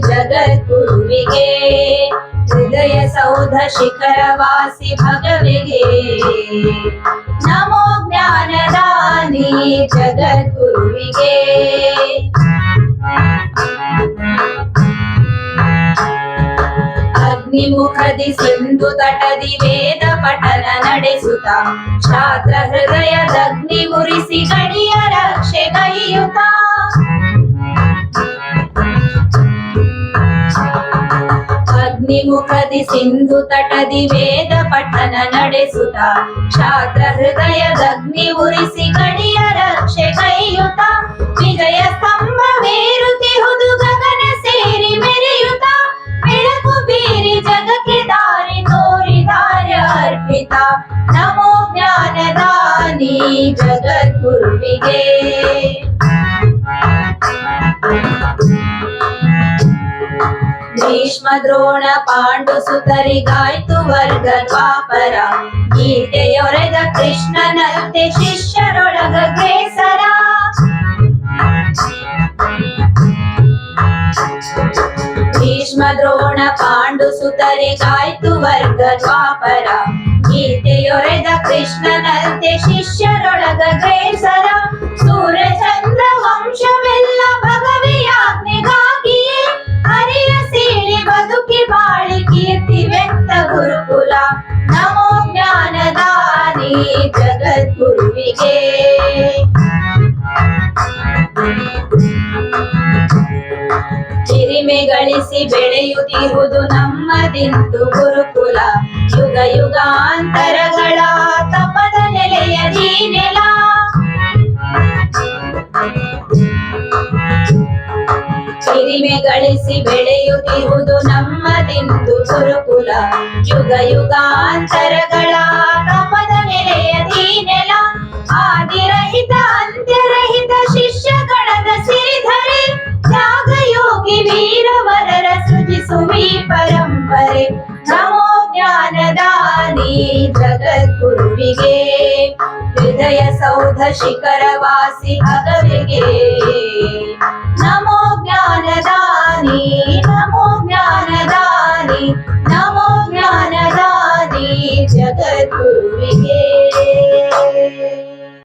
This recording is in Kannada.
ಜಗದ್ಗುರುವಿಗೆ. ಹೃದಯ ಸೌಧ ಶಿಖರವಾಸಿ ಭಗವಿಗೆ. ನಮೋ ಜ್ಞಾನದಾನಿ ಜಗದ್ಗುರುವಿಗೆ. ಅಗ್ನಿಮುಖದಿ ಸಿಂಧು ತಟದಿ ವೇದ ಪಠನ ನಡೆಸುತ್ತ. ಶಾಸ್ತ್ರ ಹೃದಯದಗ್ನಿ ಮುರಿಸಿ ಗಡಿಯ ರಕ್ಷೆ ಕೈಯುತ್ತ ಅಗ್ನಿಮುಖದಿ ಸಿಂಧು ತಟದಿ ವೇದ ಪಠನ ನಡೆಸುತ್ತ. ಹೃದಯ ಹೃದಯದಗ್ನಿ ಉರಿಸಿ ಗಡಿಯ ರಕ್ಷೆ ಕೈಯುತ ವಿಜಯ ಸ್ತಂಭವೇರುತ್ತಿಹುದು ಗಗನ ಸೇರಿ ಮೆರೆಯುತ ಬೆಳಕು ಬೀರಿ ಜಗಕ್ಕೆ ದಾರಿ ತೋರಿದಾರ್ಯ ಅರ್ಪಿತ ನಮೋ ಜ್ಞಾನದಾನಿ ಜಗದ್ಗುರುವಿಗೆ. ಭೀಷ್ಮ ದ್ರೋಣ ಪಾಂಡು ಸುತರಿಗಾಯ್ತು ವರ್ಗ ದ್ವಾಪರ ಗೀತೆಯೊರೆದ ಕೃಷ್ಣನಂತೆ ಶಿಷ್ಯರೊಳಗ ಕೇಸರ. ಭೀಷ್ಮ ದ್ರೋಣ ಪಾಂಡು ಸುತರಿಗಾಯ್ತು ವರ್ಗ ದ್ವಾಪರ ಗೀತೆಯೊರೆದ ಕೃಷ್ಣನಂತೆ ಶಿಷ್ಯರೊಳಗ ಗ್ರೇಸರ ಕೀರ್ತಿ ವ್ಯಕ್ತ ಗುರುಕುಲ. ನಮೋ ಜ್ಞಾನದಾನಿ ಜಗದ್ಗುರುವಿಗೆ. ಚಿರಿಮೆ ಗಳಿಸಿ ಬೆಳೆಯುತ್ತಿರುವುದು ನಮ್ಮದಿಂದು ಗುರುಕುಲ. ಯುಗ ಯುಗಾಂತರಗಳ ತಪದ ನೆಲೆಯ ನೆಲ ಹಿರಿಮೆ ಗಳಿಸಿ ಬೆಳೆಯುತ್ತಿರುವುದು ನಮ್ಮದಿಂದು ಗುರುಕುಲ ಯುಗ ಯುಗಾಂತರಗಳ ತಪದ ನೆಲೆಯ ನೆಲ. ಆದಿರಹಿತ, ಅಂತ್ಯರಹಿತ ಶಿಷ್ಯ ಗಣದ ಸಿರಿಧರೆ. ತ್ಯಾಗಯೋಗಿ ವೀರವರರ ಸೃಜಿಸುವಿ ಪರಂಪರೆ. ನಮೋ ಜ್ಞಾನದಾನಿ ಜಗದ್ಗುರುವಿಗೆ. ಹೃದಯ ಸೌಧ ಶಿಖರವಾಸಿ ಅಗವಿಗೆ Dada, Dada.